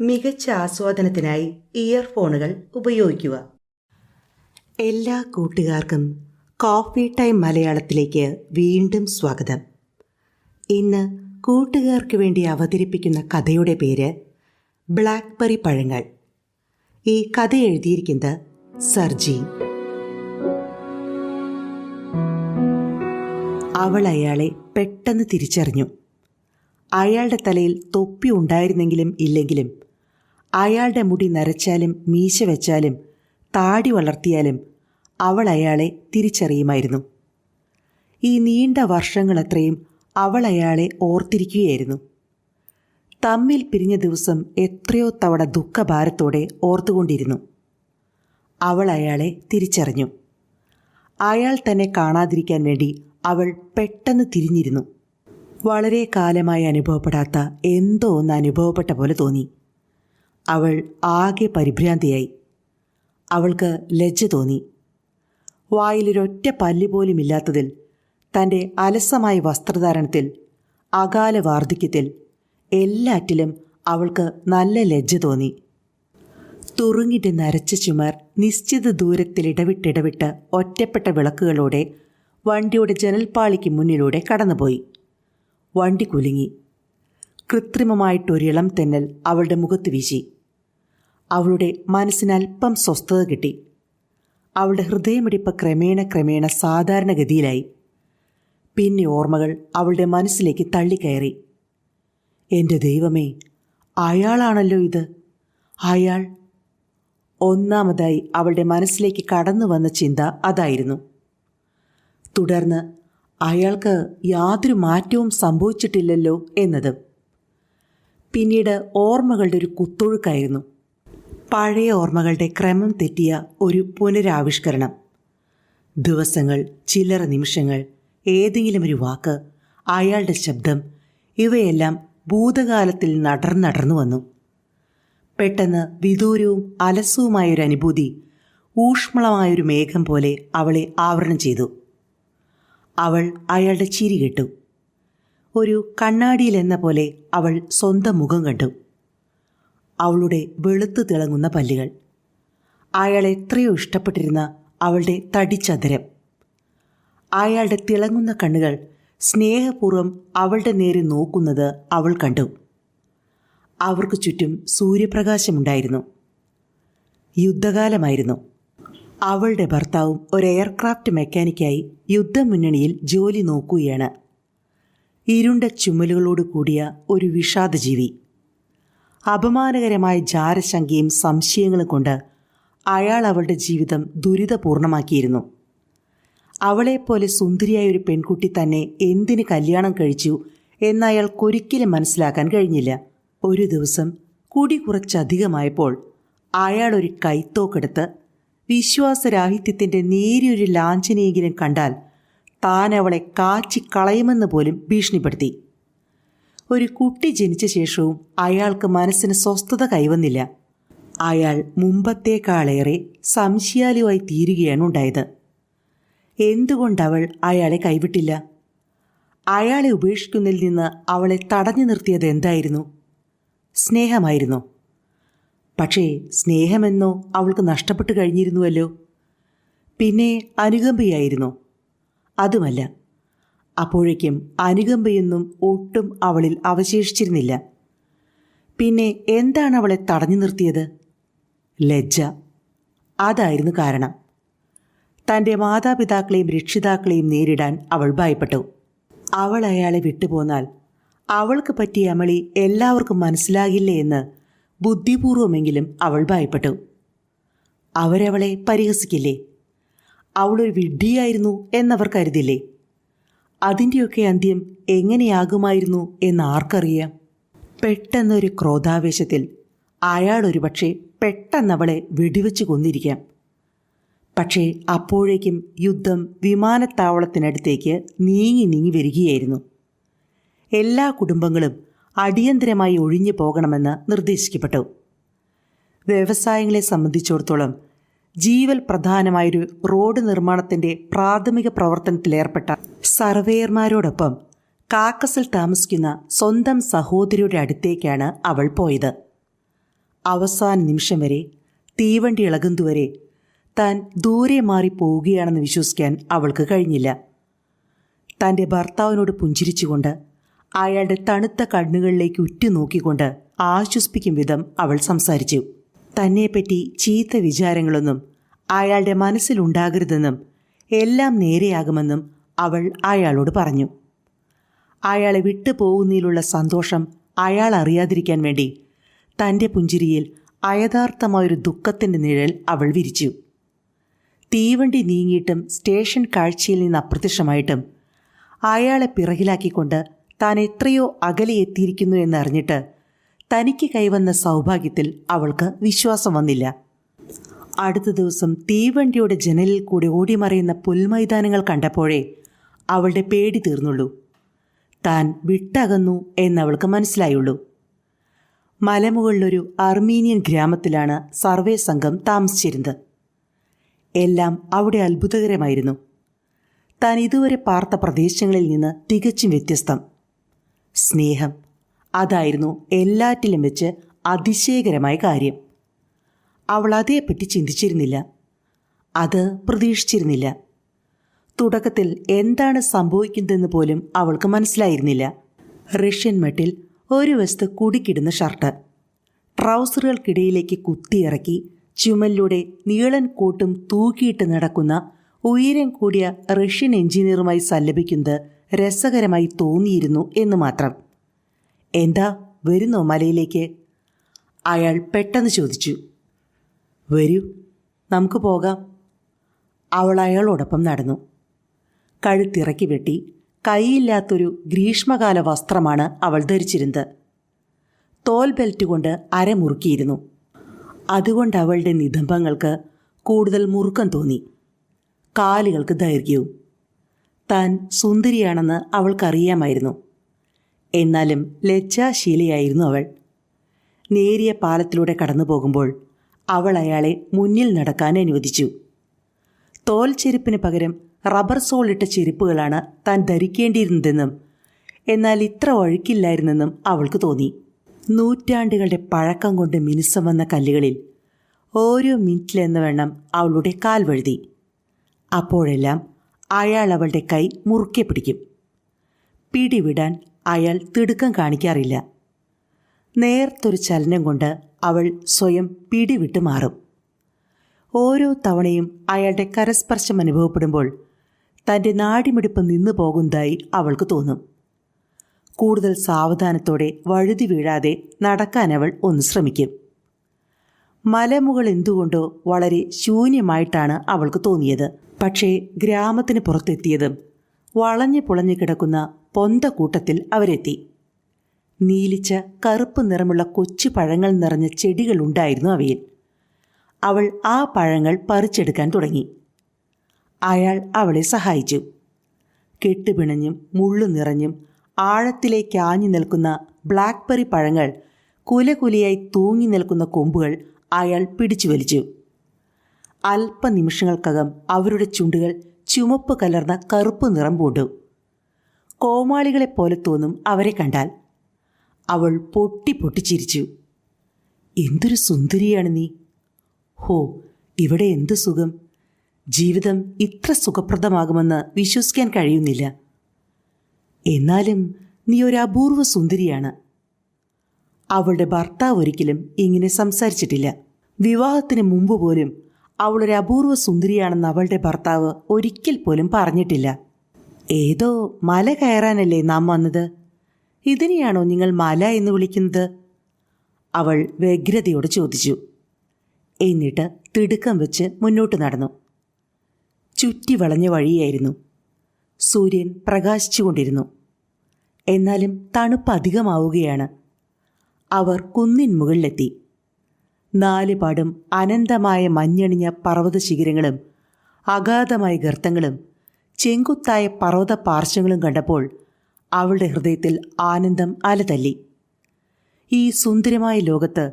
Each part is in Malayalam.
മികച്ച ആസ്വാദനത്തിനായി ഇയർഫോണുകൾ ഉപയോഗിക്കുക. എല്ലാ കൂട്ടുകാർക്കും കോഫി ടൈം മലയാളത്തിലേക്ക് വീണ്ടും സ്വാഗതം. ഇന്ന് കൂട്ടുകാർക്ക് വേണ്ടി അവതരിപ്പിക്കുന്ന കഥയുടെ പേര് ബ്ലാക്ക്ബെറി പഴങ്ങൾ. ഈ കഥ എഴുതിയിരിക്കുന്നത് സർജി അവൾ അയാളെ പെട്ടെന്ന് തിരിച്ചറിഞ്ഞു. അയാളുടെ തലയിൽ തൊപ്പി ഉണ്ടായിരുന്നെങ്കിലും ഇല്ലെങ്കിലും അയാളുടെ മുടി നരച്ചാലും മീശ വെച്ചാലും താടി വളർത്തിയാലും അവൾ അയാളെ തിരിച്ചറിയുമായിരുന്നു. ഈ നീണ്ട വർഷങ്ങളത്രയും അവൾ അയാളെ ഓർത്തിരിക്കുകയായിരുന്നു. തമ്മിൽ പിരിഞ്ഞ ദിവസം എത്രയോ തവണ ദുഃഖഭാരത്തോടെ ഓർത്തുകൊണ്ടിരുന്നു. അവൾ അയാളെ തിരിച്ചറിഞ്ഞു. അയാൾ തന്നെ കാണാതിരിക്കാൻ വേണ്ടി അവൾ പെട്ടെന്ന് തിരിഞ്ഞിരുന്നു. വളരെ കാലമായി അനുഭവപ്പെടാത്ത എന്തോ ഒന്ന് അനുഭവപ്പെട്ട പോലെ തോന്നി. അവൾ ആകെ പരിഭ്രാന്തിയായി. അവൾക്ക് ലജ്ജ തോന്നി. വായിലൊരൊറ്റ പോലും ഇല്ലാത്തതിൽ തന്റെ അലസമായ വസ്ത്രധാരണത്തിൽ അകാല വാർദ്ധക്യത്തിൽ എല്ലാറ്റിലും അവൾക്ക് നല്ല ലജ്ജ തോന്നി. തുറുങ്ങിട്ട് നരച്ച ചുമർ നിശ്ചിത ദൂരത്തിൽ ഇടവിട്ടിടവിട്ട് ഒറ്റപ്പെട്ട വിളക്കുകളോടെ വണ്ടിയുടെ ജനൽപ്പാളിക്ക് മുന്നിലൂടെ കടന്നുപോയി. വണ്ടി കുലുങ്ങി. കൃത്രിമമായിട്ടൊരിളം തെന്നൽ അവളുടെ മുഖത്ത് വീശി. അവളുടെ മനസ്സിന് അല്പം സ്വസ്ഥത കിട്ടി. അവളുടെ ഹൃദയമിടിപ്പ് ക്രമേണ ക്രമേണ സാധാരണഗതിയിലായി. പിന്നെ ഓർമ്മകൾ അവളുടെ മനസ്സിലേക്ക് തള്ളിക്കയറി. എന്റെ ദൈവമേ അയാളാണല്ലോ ഇത്. അയാൾ ഒന്നാമതായി അവളുടെ മനസ്സിലേക്ക് കടന്നു വന്ന ചിന്ത അതായിരുന്നു. തുടർന്ന് അയാൾക്ക് യാതൊരു മാറ്റവും സംഭവിച്ചിട്ടില്ലല്ലോ എന്നത്. പിന്നീട് ഓർമ്മകളുടെ ഒരു കുത്തൊഴുക്കായിരുന്നു. പഴയ ഓർമ്മകളുടെ ക്രമം തെറ്റിയ ഒരു പുനരാവിഷ്കരണം. ദിവസങ്ങൾ ചില്ലറ നിമിഷങ്ങൾ ഏതെങ്കിലും ഒരു വാക്ക് അയാളുടെ ശബ്ദം ഇവയെല്ലാം ഭൂതകാലത്തിൽ നടർന്നടർന്നു വന്നു. പെട്ടെന്ന് വിദൂരവും അലസവുമായൊരു അനുഭൂതി ഊഷ്മളമായൊരു മേഘം പോലെ അവളെ ആവരണം ചെയ്തു. അവൾ അയാളുടെ ചിരി കേട്ടു. ഒരു കണ്ണാടിയിൽ എന്ന പോലെ അവൾ സ്വന്തം മുഖം കണ്ടു. അവളുടെ വെളുത്തു തിളങ്ങുന്ന പല്ലുകൾ. അയാൾ എത്രയോ ഇഷ്ടപ്പെട്ടിരുന്ന അവളുടെ തടിച്ചതരം. അയാളുടെ തിളങ്ങുന്ന കണ്ണുകൾ സ്നേഹപൂർവം അവളുടെ നേരെ നോക്കുന്നത് അവൾ കണ്ടു. അവർക്ക് ചുറ്റും സൂര്യപ്രകാശമുണ്ടായിരുന്നു. യുദ്ധകാലമായിരുന്നു. അവളുടെ ഭർത്താവും ഒരു എയർക്രാഫ്റ്റ് മെക്കാനിക്കായി യുദ്ധമുന്നണിയിൽ ജോലി നോക്കുകയാണ്. ഇരുണ്ട ചുമലുകളോട് കൂടിയ ഒരു വിഷാദജീവി. അപമാനകരമായ ജാരശങ്കയും സംശയങ്ങളും കൊണ്ട് അയാൾ അവളുടെ ജീവിതം ദുരിതപൂർണമാക്കിയിരുന്നു. അവളെപ്പോലെ സുന്ദരിയായ ഒരു പെൺകുട്ടി തന്നെ എന്തിന് കല്യാണം കഴിച്ചു എന്ന് അയാൾക്കൊരിക്കലും മനസ്സിലാക്കാൻ കഴിഞ്ഞില്ല. ഒരു ദിവസം കുടി കുറച്ചധികമായപ്പോൾ അയാൾ ഒരു കൈത്തോക്കെടുത്ത് വിശ്വാസരാഹിത്യത്തിന്റെ നേരിയൊരു ലാഞ്ചനയെങ്കിലും കണ്ടാൽ താൻ അവളെ കാച്ചിക്കളയുമെന്ന് പോലും ഭീഷണിപ്പെടുത്തി. ഒരു കുട്ടി ജനിച്ച ശേഷവും അയാൾക്ക് മനസ്സിന് സ്വസ്ഥത കൈവന്നില്ല. അയാൾ മുമ്പത്തേക്കാളേറെ സംശയാലുവായി തീരുകയാണ് ഉണ്ടായത്. എന്തുകൊണ്ടവൾ അയാളെ കൈവിട്ടില്ല? അയാളെ ഉപേക്ഷിക്കുന്നതിൽ നിന്ന് അവളെ തടഞ്ഞു നിർത്തിയത് എന്തായിരുന്നു? സ്നേഹമായിരുന്നു. പക്ഷേ സ്നേഹമെന്നോ അവൾക്ക് നഷ്ടപ്പെട്ടു കഴിഞ്ഞിരുന്നുവല്ലോ. പിന്നെ അനുകമ്പയായിരുന്നോ. അതുമല്ല അപ്പോഴേക്കും അനുകമ്പയൊന്നും ഒട്ടും അവളിൽ അവശേഷിച്ചിരുന്നില്ല. പിന്നെ എന്താണ് അവളെ തടഞ്ഞു നിർത്തിയത്? ലജ്ജ. അതായിരുന്നു കാരണം. തന്റെ മാതാപിതാക്കളെയും രക്ഷിതാക്കളെയും നേരിടാൻ അവൾ ഭയപ്പെട്ടു. അവൾ അയാളെ വിട്ടുപോന്നാൽ അവൾക്ക് പറ്റിയ അമളി എല്ലാവർക്കും മനസ്സിലാകില്ലേ എന്ന് ബുദ്ധിപൂർവമെങ്കിലും അവൾ ഭയപ്പെട്ടു. അവരവളെ പരിഹസിക്കില്ലേ? അവളൊരു വിഡ്ഢിയായിരുന്നു എന്നവർ കരുതില്ലേ? അതിന്റെയൊക്കെ അന്ത്യം എങ്ങനെയാകുമായിരുന്നു എന്ന് ആർക്കറിയാം പെട്ടെന്നൊരു ക്രോധാവേശത്തിൽ പെട്ടെന്ന് പെട്ടെന്നവളെ വെടിവെച്ച് കൊന്നിരിക്കാം. പക്ഷേ അപ്പോഴേക്കും യുദ്ധം വിമാനത്താവളത്തിനടുത്തേക്ക് നീങ്ങി നീങ്ങി വരികയായിരുന്നു. എല്ലാ കുടുംബങ്ങളും അടിയന്തരമായി ഒഴിഞ്ഞു പോകണമെന്ന് നിർദ്ദേശിക്കപ്പെട്ടു. വ്യവസായങ്ങളെ സംബന്ധിച്ചിടത്തോളം ജീവൽ പ്രധാനമായൊരു റോഡ് നിർമ്മാണത്തിന്റെ പ്രാഥമിക പ്രവർത്തനത്തിലേർപ്പെട്ട സർവേയർമാരോടൊപ്പം കാക്കസിൽ താമസിക്കുന്ന സ്വന്തം സഹോദരിയുടെ അടുത്തേക്കാണ് അവൾ പോയത്. അവസാന നിമിഷം വരെ തീവണ്ടി ഇളകുന്നതുവരെ താൻ ദൂരെ മാറി പോവുകയാണെന്ന് വിശ്വസിക്കാൻ അവൾക്ക് കഴിഞ്ഞില്ല. തന്റെ ഭർത്താവിനോട് പുഞ്ചിരിച്ചുകൊണ്ട് അയാളുടെ തണുത്ത കണ്ണുകളിലേക്ക് ഉറ്റുനോക്കിക്കൊണ്ട് ആശ്വസിപ്പിക്കും വിധം അവൾ സംസാരിച്ചു. തന്നെപ്പറ്റി ചീത്ത വിചാരങ്ങളൊന്നും അയാളുടെ മനസ്സിലുണ്ടാകരുതെന്നും എല്ലാം നേരെയാകുമെന്നും അവൾ അയാളോട് പറഞ്ഞു. അയാളെ വിട്ടു പോകുന്നതിലുള്ള സന്തോഷം അയാൾ അറിയാതിരിക്കാൻ വേണ്ടി തന്റെ പുഞ്ചിരിയിൽ അയഥാർത്ഥമായൊരു ദുഃഖത്തിന്റെ നിഴൽ അവൾ വിരിച്ചു. തീവണ്ടി നീങ്ങിയിട്ടും സ്റ്റേഷൻ കാഴ്ചയിൽ നിന്ന് അപ്രത്യക്ഷമായിട്ടും അയാളെ പിറകിലാക്കിക്കൊണ്ട് താൻ എത്രയോ അകലെ എത്തിയിരിക്കുന്നു എന്നറിഞ്ഞിട്ട് തനിക്ക് കൈവന്ന സൗഭാഗ്യത്തിൽ അവൾക്ക് വിശ്വാസം വന്നില്ല. അടുത്ത ദിവസം തീവണ്ടിയുടെ ജനലിൽ കൂടി ഓടിമറയുന്ന പുൽമൈതാനങ്ങൾ കണ്ടപ്പോഴേ അവളുടെ പേടി തീർന്നുള്ളൂ. താൻ വിട്ടകന്നു എന്നവൾക്ക് മനസ്സിലായുള്ളൂ. മലമുകളിലൊരു അർമീനിയൻ ഗ്രാമത്തിലാണ് സർവേ സംഘം താമസിച്ചിരുന്നത്. എല്ലാം അവിടെ അത്ഭുതകരമായിരുന്നു. താൻ ഇതുവരെ പാർത്ത പ്രദേശങ്ങളിൽ നിന്ന് തികച്ചും വ്യത്യസ്തം. സ്നേഹം അതായിരുന്നു എല്ലാറ്റിലും വെച്ച് അതിശയകരമായ കാര്യം. അവൾ അതേപ്പറ്റി ചിന്തിച്ചിരുന്നില്ല. അത് പ്രതീക്ഷിച്ചിരുന്നില്ല. തുടക്കത്തിൽ എന്താണ് സംഭവിക്കുന്നതെന്ന് പോലും അവൾക്ക് മനസ്സിലായിരുന്നില്ല. റഷ്യൻ മെട്ടിൽ ഒരു വശത്ത് കുടിക്കിടുന്ന ഷർട്ട്. ട്രൗസറുകൾക്കിടയിലേക്ക് കുത്തിയിറക്കി ചുമലിലൂടെ നീളൻ കോട്ടും തൂക്കിയിട്ട് നടക്കുന്ന ഉയരം കൂടിയ റഷ്യൻ എഞ്ചിനീയറുമായി സല്ലപിക്കുന്നത് രസകരമായി തോന്നിയിരുന്നു എന്ന് മാത്രം. എന്താ വരുന്നോ മലയിലേക്ക്? അയാൾ പെട്ടെന്ന് ചോദിച്ചു. വരൂ നമുക്ക് പോകാം. അവൾ അയാളോടൊപ്പം നടന്നു. കഴുത്തിറക്കി വെട്ടി കൈയില്ലാത്തൊരു ഗ്രീഷ്മകാല വസ്ത്രമാണ് അവൾ ധരിച്ചിരുന്നത്. തോൽ ബെൽറ്റ് കൊണ്ട് അരമുറുക്കിയിരുന്നു അതുകൊണ്ട് അവളുടെ നിതംബങ്ങൾക്ക് കൂടുതൽ മുറുക്കം തോന്നി. കാലുകൾക്ക് ദൈർഘ്യവും. താൻ സുന്ദരിയാണെന്ന് അവൾക്കറിയാമായിരുന്നു. എന്നാലും ലജ്ജാശീലയായിരുന്നു അവൾ. നേരിയ പാലത്തിലൂടെ കടന്നു പോകുമ്പോൾ അവൾ അയാളെ മുന്നിൽ നടക്കാൻ അനുവദിച്ചു. തോൽ ചെരുപ്പിന് പകരം റബ്ബർ സോളിട്ട ചെരുപ്പുകളാണ് താൻ ധരിക്കേണ്ടിയിരുന്നതെന്നും എന്നാൽ ഇത്ര ഒഴുക്കില്ലായിരുന്നെന്നും അവൾക്ക് തോന്നി. നൂറ്റാണ്ടുകളുടെ പഴക്കം കൊണ്ട് മിനുസം വന്ന കല്ലുകളിൽ ഓരോ മിനിറ്റിലെന്ന വണ്ണം അവളുടെ കാൽ വഴുതി. അപ്പോഴെല്ലാം അയാൾ അവളുടെ കൈ മുറുക്കെ പിടിക്കും. പിടിവിടാൻ അയാൾ തിടുക്കം കാണിക്കാറില്ല. നേർത്തൊരു ചലനം കൊണ്ട് അവൾ സ്വയം പിടിവിട്ട് മാറും. ഓരോ തവണയും അയാളുടെ കരസ്പർശം അനുഭവപ്പെടുമ്പോൾ തന്റെ നാടിമിടിപ്പ് നിന്നു പോകുന്നതായി അവൾക്ക് തോന്നും. കൂടുതൽ സാവധാനത്തോടെ വഴുതി വീഴാതെ നടക്കാൻ അവൾ ഒന്ന് ശ്രമിക്കും. മലമുകൾ എന്തുകൊണ്ടോ വളരെ ശൂന്യമായിട്ടാണ് അവൾക്ക് തോന്നിയത്. പക്ഷേ ഗ്രാമത്തിന് പുറത്തെത്തിയതും വളഞ്ഞു പുളഞ്ഞു കിടക്കുന്ന പൊന്ത കൂട്ടത്തിൽ അവരെത്തി. നീലിച്ച കറുപ്പ് നിറമുള്ള കൊച്ചു പഴങ്ങൾ നിറഞ്ഞ ചെടികളുണ്ടായിരുന്നു അവയിൽ. അവൾ ആ പഴങ്ങൾ പറിച്ചെടുക്കാൻ തുടങ്ങി. അയാൾ അവളെ സഹായിച്ചു. കെട്ടുപിണഞ്ഞും മുള്ളു നിറഞ്ഞും ആഴത്തിലേക്ക് ആഞ്ഞു നിൽക്കുന്ന ബ്ലാക്ക്ബെറി പഴങ്ങൾ കുലകുലിയായി തൂങ്ങി നിൽക്കുന്ന കൊമ്പുകൾ അയാൾ പിടിച്ചു വലിച്ചു. അല്പനിമിഷങ്ങൾക്കകം അവരുടെ ചുണ്ടുകൾ ചുമപ്പ് കലർന്ന കറുപ്പ് നിറം പൂണ്ടു. കോമാളികളെപ്പോലെ തോന്നും അവരെ കണ്ടാൽ. അവൾ പൊട്ടി പൊട്ടിച്ചിരിച്ചു എന്തൊരു സുന്ദരിയാണ് നീ. ഹോ ഇവിടെ എന്ത് സുഖം. ജീവിതം ഇത്ര സുഖപ്രദമാകുമെന്ന് വിശ്വസിക്കാൻ കഴിയുന്നില്ല. എന്നാലും നീ ഒരു അപൂർവ സുന്ദരിയാണ്. അവളുടെ ഭർത്താവ് ഒരിക്കലും ഇങ്ങനെ സംസാരിച്ചിട്ടില്ല. വിവാഹത്തിന് മുമ്പ് പോലും അവളൊരു അപൂർവ സുന്ദരിയാണെന്ന് അവളുടെ ഭർത്താവ് ഒരിക്കൽ പോലും പറഞ്ഞിട്ടില്ല. ഏതോ മല കയറാനല്ലേ നാം വന്നത്? ഇതിനെയാണോ നിങ്ങൾ മല എന്ന് വിളിക്കുന്നത്? അവൾ വ്യഗ്രതയോട് ചോദിച്ചു. എന്നിട്ട് തിടുക്കം വെച്ച് മുന്നോട്ട് നടന്നു. ചുറ്റി വളഞ്ഞ വഴിയായിരുന്നു. സൂര്യൻ പ്രകാശിച്ചുകൊണ്ടിരുന്നു. എന്നാലും തണുപ്പ് അധികമാവുകയാണ്. അവർ കുന്നിൻ മുകളിലെത്തി. നാല് പാടും അനന്തമായ മഞ്ഞണിഞ്ഞ പർവത ശിഖരങ്ങളും അഗാധമായ ഗർത്തങ്ങളും ചെങ്കുത്തായ പർവത പാർശ്വങ്ങളും കണ്ടപ്പോൾ അവളുടെ ഹൃദയത്തിൽ ആനന്ദം അലതല്ലി. ഈ സുന്ദരമായ ലോകത്ത്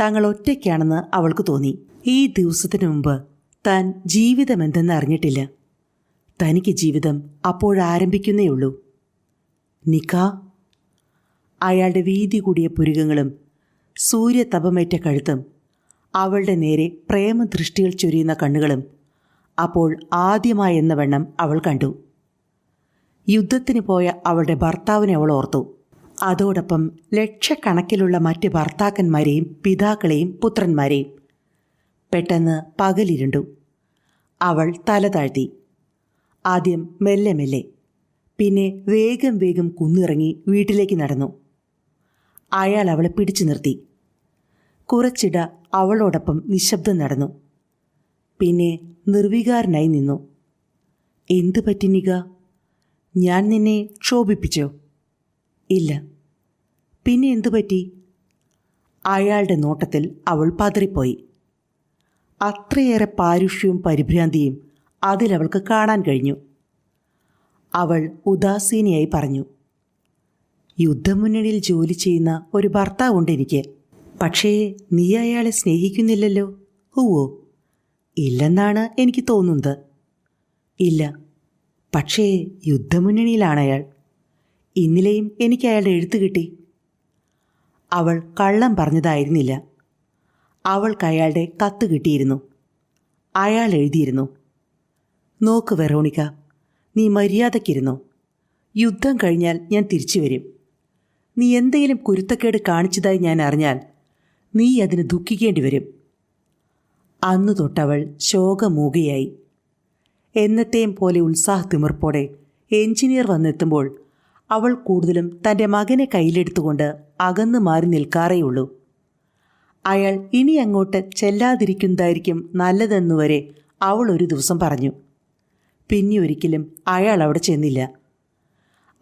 തങ്ങൾ ഒറ്റയ്ക്കാണെന്ന് അവൾക്ക് തോന്നി. ഈ ദിവസത്തിനു മുമ്പ് താൻ ജീവിതമെന്തെന്ന് അറിഞ്ഞിട്ടില്ല. തനിക്ക് ജീവിതം അപ്പോഴാരംഭിക്കുന്നേയുള്ളൂ നിക്കാ. അയാളുടെ വീതി കൂടിയ പുരുകങ്ങളും സൂര്യതപമേറ്റ കഴുത്തും അവളുടെ നേരെ പ്രേമദൃഷ്ടികൾ ചൊരിയുന്ന കണ്ണുകളും അപ്പോൾ ആദ്യമായെന്ന വണ്ണം അവൾ കണ്ടു. യുദ്ധത്തിന് പോയ അവളുടെ ഭർത്താവിനെ അവൾ ഓർത്തു. അതോടൊപ്പം ലക്ഷക്കണക്കിലുള്ള മറ്റ് ഭർത്താക്കന്മാരെയും പിതാക്കളെയും പുത്രന്മാരെയും പെട്ടെന്ന് പകലിരുണ്ടു. അവൾ തല താഴ്ത്തി. ആദ്യം മെല്ലെ മെല്ലെ പിന്നെ വേഗം വേഗം കുന്നിറങ്ങി വീട്ടിലേക്ക് നടന്നു. അയാൾ അവളെ പിടിച്ചു നിർത്തി. കുറച്ചിട അവളോടൊപ്പം നിശബ്ദം നടന്നു. പിന്നെ നിർവികാരനായി നിന്നു. എന്തു പറ്റിനിക ഞാൻ നിന്നെ ക്ഷോഭിപ്പിച്ചോ? ഇല്ല. പിന്നെ എന്തു പറ്റി? അയാളുടെ നോട്ടത്തിൽ അവൾ പതറിപ്പോയി. അത്രയേറെ പാരുഷ്യവും പരിഭ്രാന്തിയും അതിലവൾക്ക് കാണാൻ കഴിഞ്ഞു. അവൾ ഉദാസീനയായി പറഞ്ഞു യുദ്ധമുന്നണിയിൽ ജോലി ചെയ്യുന്ന ഒരു ഭർത്താവുണ്ട് എനിക്ക്. പക്ഷേ നീ അയാളെ സ്നേഹിക്കുന്നില്ലല്ലോ. ഓവോ ഇല്ലെന്നാണ് എനിക്ക് തോന്നുന്നത്. ഇല്ല. പക്ഷേ യുദ്ധമുന്നണിയിലാണ് അയാൾ. ഇന്നലെയും എനിക്ക് അയാളുടെ എഴുത്ത് കിട്ടി. അവൾ കള്ളം പറഞ്ഞതായിരുന്നില്ല. അവൾക്ക് അയാളുടെ കത്ത് കിട്ടിയിരുന്നു. അയാൾ എഴുതിയിരുന്നു. നോക്ക് വെറോണിക്ക നീ മര്യാദക്കിരുന്നു? യുദ്ധം കഴിഞ്ഞാൽ ഞാൻ തിരിച്ചു വരും. നീ എന്തെങ്കിലും കുരുത്തക്കേട് കാണിച്ചതായി ഞാൻ അറിഞ്ഞാൽ നീ അതിന് ദുഃഖിക്കേണ്ടി വരും. അന്നു തൊട്ടവൾ ശോകമൂകിയായി. എന്നത്തെയും പോലെ ഉത്സാഹത്തിമിർപ്പോടെ എഞ്ചിനീയർ വന്നെത്തുമ്പോൾ അവൾ കൂടുതലും തന്റെ മകനെ കയ്യിലെടുത്തുകൊണ്ട് അകന്നു മാറി നിൽക്കാറേയുള്ളൂ. അയാൾ ഇനി അങ്ങോട്ട് ചെല്ലാതിരിക്കുന്നതായിരിക്കും നല്ലതെന്നുവരെ അവൾ ഒരു ദിവസം പറഞ്ഞു. പിന്നെ ഒരിക്കലും അയാൾ അവിടെ ചെന്നില്ല.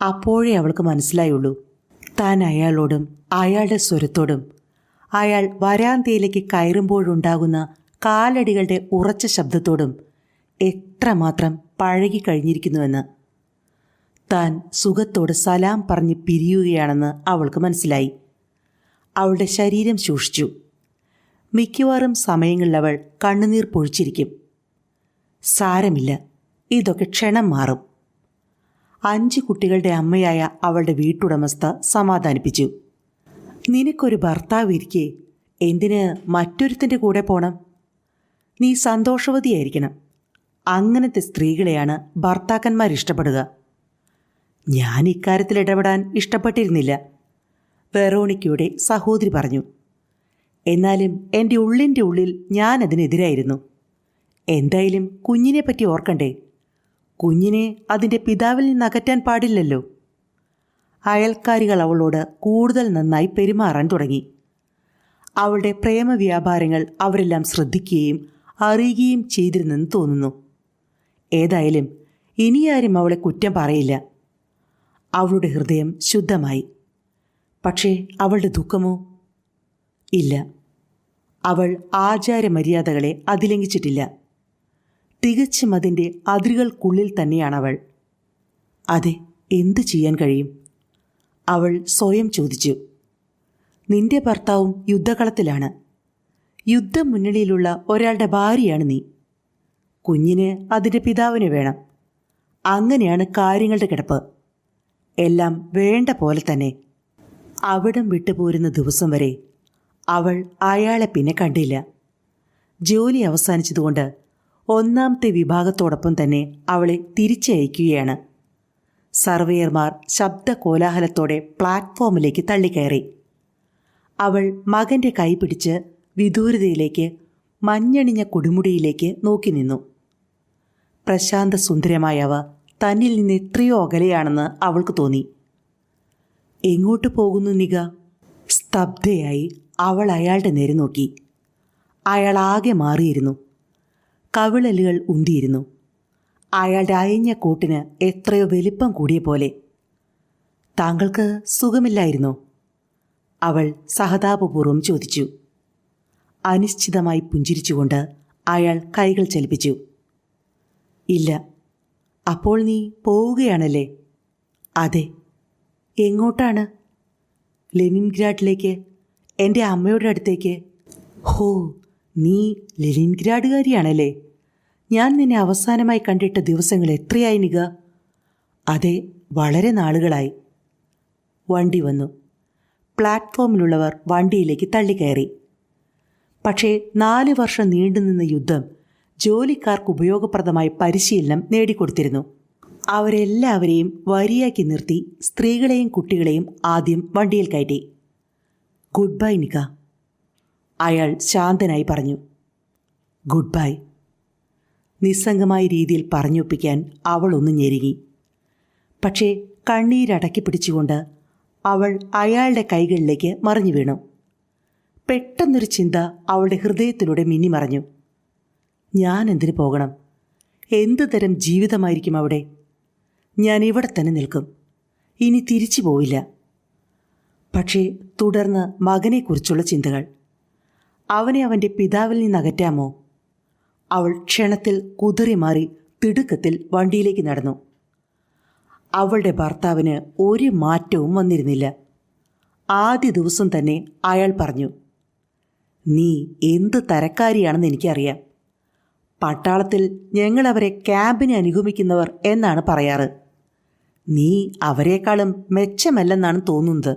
അപ്പോഴേ അവൾക്ക് മനസ്സിലായുള്ളൂ. താൻ അയാളോടും അയാളുടെ സ്വരത്തോടും അയാൾ വരാന്തയിലേക്ക് കയറുമ്പോഴുണ്ടാകുന്ന കാലടികളുടെ ഉറച്ച ശബ്ദത്തോടും എത്രമാത്രം പഴകിക്കഴിഞ്ഞിരിക്കുന്നുവെന്ന്. താൻ സുഖത്തോട് സലാം പറഞ്ഞ് പിരിയുകയാണെന്ന് അവൾക്ക് മനസ്സിലായി. അവളുടെ ശരീരം ശൂഷിച്ചു. മിക്കവാറും സമയങ്ങളിൽ അവൾ കണ്ണുനീർ പൊഴിച്ചിരിക്കും. സാരമില്ല ഇതൊക്കെ ക്ഷണം മാറും. അഞ്ച് കുട്ടികളുടെ അമ്മയായ അവളുടെ വീട്ടുടമസ്ഥ സമാധാനിപ്പിച്ചു. നിനക്കൊരു ഭർത്താവ് ഇരിക്കെ എന്തിന് മറ്റൊരുത്തിന്റെ കൂടെ പോണം? നീ സന്തോഷവതിയായിരിക്കണം. അങ്ങനത്തെ സ്ത്രീകളെയാണ് ഭർത്താക്കന്മാർ ഇഷ്ടപ്പെടുക. ഞാൻ ഇക്കാര്യത്തിൽ ഇടപെടാൻ ഇഷ്ടപ്പെട്ടിരുന്നില്ല. വെറോണിക്കയുടെ സഹോദരി പറഞ്ഞു എന്നാലും എന്റെ ഉള്ളിന്റെ ഉള്ളിൽ ഞാൻ അതിനെതിരായിരുന്നു. എന്തായാലും കുഞ്ഞിനെ പറ്റി ഓർക്കണ്ടേ? കുഞ്ഞിനെ അതിന്റെ പിതാവിൽ നിന്ന് അകറ്റാൻ പാടില്ലല്ലോ. അയൽക്കാരികൾ അവളോട് കൂടുതൽ നന്നായി പെരുമാറാൻ തുടങ്ങി. അവളുടെ പ്രേമവ്യാപാരങ്ങൾ അവരെല്ലാം ശ്രദ്ധിക്കുകയും അറിയുകയും ചെയ്തിരുന്നെന്ന് തോന്നുന്നു. ഏതായാലും ഇനിയാരും അവളെ കുറ്റം പറയില്ല. അവളുടെ ഹൃദയം ശുദ്ധമായി. പക്ഷേ അവളുടെ ദുഃഖമോ? ഇല്ല. അവൾ ആചാരമര്യാദകളെ അതിലംഘിച്ചിട്ടില്ല. തികച്ചും അതിന്റെ അതിരുകൾക്കുള്ളിൽ തന്നെയാണവൾ. അതെ എന്തു ചെയ്യാൻ കഴിയും? അവൾ സ്വയം ചോദിച്ചു. നിന്റെ ഭർത്താവും യുദ്ധകളത്തിലാണ് യുദ്ധം മുന്നണിയിലുള്ള ഒരാളുടെ ഭാര്യയാണ് നീ. കുഞ്ഞിന് അതിന്റെ പിതാവിന് വേണം. അങ്ങനെയാണ് കാര്യങ്ങളുടെ കിടപ്പ്. എല്ലാം വേണ്ട പോലെ തന്നെ. അവിടം വിട്ടുപോരുന്ന ദിവസം വരെ അവൾ അയാളെ പിന്നെ കണ്ടില്ല. ജോലി അവസാനിച്ചതുകൊണ്ട് ഒന്നാമത്തെ വിഭാഗത്തോടൊപ്പം തന്നെ അവളെ തിരിച്ചയക്കുകയാണ്. സർവേയർമാർ ശബ്ദ കോലാഹലത്തോടെ പ്ലാറ്റ്ഫോമിലേക്ക് തള്ളിക്കയറി. അവൾ മകന്റെ കൈ പിടിച്ച് വിദൂരതയിലേക്ക് മഞ്ഞണിഞ്ഞ കൊടുമുടിയിലേക്ക് നോക്കി നിന്നു. പ്രശാന്ത സുന്ദരമായ അവ തന്നിൽ നിന്ന് എത്രയോ അകലെയാണെന്ന് അവൾക്ക് തോന്നി. എങ്ങോട്ട് പോകുന്നു നിക സ്തബ്ധയായി അവൾ അയാളുടെ നേരെ നോക്കി. അയാൾ ആകെ മാറിയിരുന്നു. കവിളലുകൾ ഉന്തിയിരുന്നു. അയാളുടെ അയഞ്ഞ കൂട്ടിന് എത്രയോ വലിപ്പം കൂടിയ പോലെ. താങ്കൾക്ക് സുഖമില്ലായിരുന്നോ? അവൾ സഹതാപപൂർവം ചോദിച്ചു. അനിശ്ചിതമായി പുഞ്ചിരിച്ചുകൊണ്ട് അയാൾ കൈകൾ ചലിപ്പിച്ചു. ഇല്ല അപ്പോൾ നീ പോവുകയാണല്ലേ? അതെ. എങ്ങോട്ടാണ്? ലെനിൻഗ്രാഡിലേക്ക് എന്റെ അമ്മയുടെ അടുത്തേക്ക്. ഹോ നീ ലെനിൻഗ്രാഡുകാരിയാണല്ലേ? ഞാൻ നിന്നെ അവസാനമായി കണ്ടിട്ട ദിവസങ്ങൾ എത്രയായി നിക അതെ വളരെ നാളുകളായി. വണ്ടി വന്നു. പ്ലാറ്റ്ഫോമിലുള്ളവർ വണ്ടിയിലേക്ക് തള്ളിക്കയറി. പക്ഷേ നാല് വർഷം നീണ്ടുനിന്ന യുദ്ധം ജോലിക്കാർക്ക് ഉപയോഗപ്രദമായ പരിശീലനം നേടിക്കൊടുത്തിരുന്നു. അവരെല്ലാവരെയും വരിയാക്കി നിർത്തി സ്ത്രീകളെയും കുട്ടികളെയും ആദ്യം വണ്ടിയിൽ കയറ്റി. ഗുഡ് ബൈ നിക അയാൾ ശാന്തനായി പറഞ്ഞു. ഗുഡ് ബൈ നിസ്സംഗമായ രീതിയിൽ പറഞ്ഞൊപ്പിക്കാൻ അവൾ ഒന്ന് ഞെരുങ്ങി പക്ഷേ കണ്ണീരടക്കി പിടിച്ചുകൊണ്ട് അവൾ അയാളുടെ കൈകളിലേക്ക് മറിഞ്ഞു വീണു. പെട്ടെന്നൊരു ചിന്ത അവളുടെ ഹൃദയത്തിലൂടെ മിന്നിമറഞ്ഞു. ഞാൻ എന്തിനു പോകണം? എന്തു തരം ജീവിതമായിരിക്കും അവിടെ? ഞാൻ ഇവിടെ തന്നെ നിൽക്കും. ഇനി തിരിച്ചു പോവില്ല. പക്ഷേ തുടർന്ന് മകനെക്കുറിച്ചുള്ള ചിന്തകൾ. അവനെ അവന്റെ പിതാവിൽ നിന്ന് അകറ്റാമോ? അവൾ ക്ഷണത്തിൽ കുതിറി മാറി തിടുക്കത്തിൽ വണ്ടിയിലേക്ക് നടന്നു. അവളുടെ ഭർത്താവിന് ഒരു മാറ്റവും വന്നിരുന്നില്ല. ആദ്യ ദിവസം തന്നെ അയാൾ പറഞ്ഞു നീ എന്ത് തരക്കാരിയാണെന്ന് എനിക്കറിയാം. പട്ടാളത്തിൽ ഞങ്ങളവരെ ക്യാമ്പിനെ അനുഗമിക്കുന്നവർ എന്നാണ് പറയാറ്. നീ അവരെക്കാളും മെച്ചമല്ലെന്നാണ് തോന്നുന്നത്.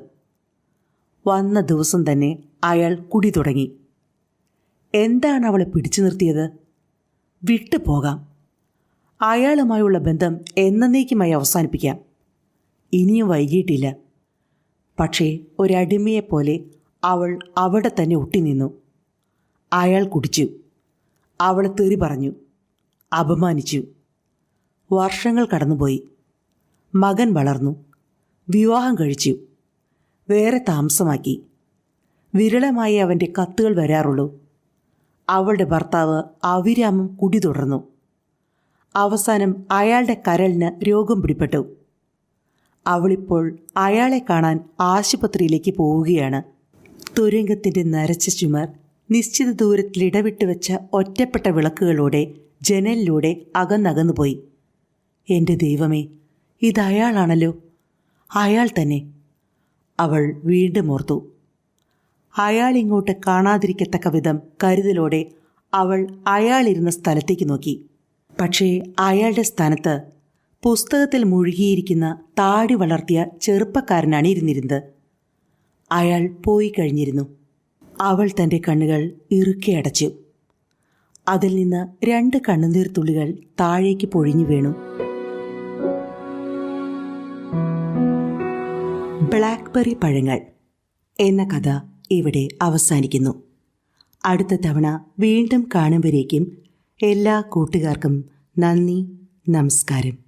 വന്ന ദിവസം തന്നെ അയാൾ കുടി തുടങ്ങി. എന്താണ് അവളെ പിടിച്ചു നിർത്തിയത്? വിട്ടുപോകാം അയാളുമായുള്ള ബന്ധം എന്നേക്കുമായി അവസാനിപ്പിക്കാം. ഇനിയും വൈകിയിട്ടില്ല. പക്ഷേ ഒരടിമയെപ്പോലെ അവൾ അവിടെ തന്നെ ഒട്ടിനിന്നു. അയാൾ കുടിച്ചു. അവൾ തെറി പറഞ്ഞു. അപമാനിച്ചു. വർഷങ്ങൾ കടന്നുപോയി. മകൻ വളർന്നു. വിവാഹം കഴിച്ചു. വേറെ താമസമാക്കി. വിരളമായി അവന്റെ കത്തുകൾ വരാറുള്ളൂ. അവളുടെ ഭർത്താവ് അവിരാമം കുടി തുടർന്നു. അവസാനം അയാളുടെ കരളിന് രോഗം പിടിപെട്ടു അവളിപ്പോൾ അയാളെ കാണാൻ ആശുപത്രിയിലേക്ക് പോവുകയാണ്. തുരങ്കത്തിന്റെ നരച്ച ചുമർ നിശ്ചിത ദൂരത്തിൽ ഇടവിട്ട് വെച്ച ഒറ്റപ്പെട്ട വിളക്കുകളോടെ ജനലിലൂടെ അകന്നകന്നുപോയി. എന്റെ ദൈവമേ ഇതയാളാണല്ലോ അയാൾ തന്നെ. അവൾ വീണ്ടും ഓർത്തു. അയാൾ ഇങ്ങോട്ട് കാണാതിരിക്കത്തക്ക വിധം കരുതലോടെ അവൾ അയാളിരുന്ന സ്ഥലത്തേക്ക് നോക്കി. പക്ഷേ അയാളുടെ സ്ഥാനത്ത് പുസ്തകത്തിൽ മുഴുകിയിരിക്കുന്ന താടി വളർത്തിയ ചെറുപ്പക്കാരനാണ് ഇരുന്നിരുന്നത്. അയാൾ പോയി കഴിഞ്ഞിരുന്നു. അവൾ തന്റെ കണ്ണുകൾ ഇറുക്കി അടച്ചു. അതിൽ നിന്ന് രണ്ട് കണ്ണുനീർ തുള്ളികൾ താഴേക്ക് പൊഴിഞ്ഞു വീണു. ബ്ലാക്ക്ബെറി പഴങ്ങൾ എന്ന കഥ ഇവിടെ അവസാനിക്കുന്നു. അടുത്ത തവണ വീണ്ടും കാണുമ്പോഴേക്കും എല്ലാ കൂട്ടുകാർക്കും നന്ദി നമസ്കാരം.